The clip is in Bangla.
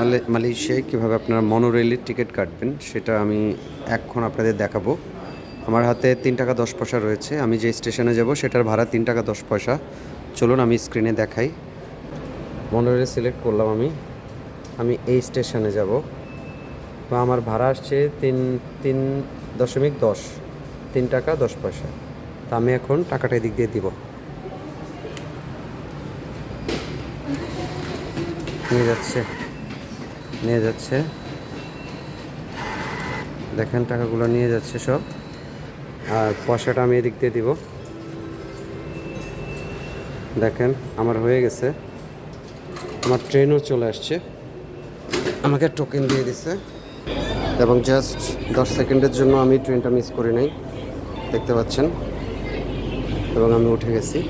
মালে- মালয়েশিয়ায় কীভাবে আপনারা মনোরেলের টিকিট কাটবেন, সেটা আমি এখন আপনাদের দেখাবো। আমার হাতে তিন টাকা দশ পয়সা রয়েছে, আমি যে স্টেশনে যাব সেটার ভাড়া তিন টাকা দশ পয়সা। চলুন আমি স্ক্রিনে দেখাই। মনোরেল সিলেক্ট করলাম আমি। আমি এই স্টেশনে যাব। বা আমার ভাড়া আসছে তিন তিন দশমিক দশ, তিন টাকা দশ পয়সা। তা আমি এখন টাকাটা এদিক দিয়ে দিব। নিয়ে যাচ্ছে। নিয়ে যাচ্ছে। দেখেন, টাকাগুলো নিয়ে যাচ্ছে সব। আর পয়সাটা আমি এদিক দিয়ে দিব। দেখেন, আমার হয়ে গেছে। আমার ট্রেনও চলে আসছে। আমাকে টোকেন দিয়ে দিছে। এবং জাস্ট দশ সেকেন্ডের জন্য আমি ট্রেনটা মিস করি নাই। দেখতে পাচ্ছেন? এবং আমি উঠে গেছি।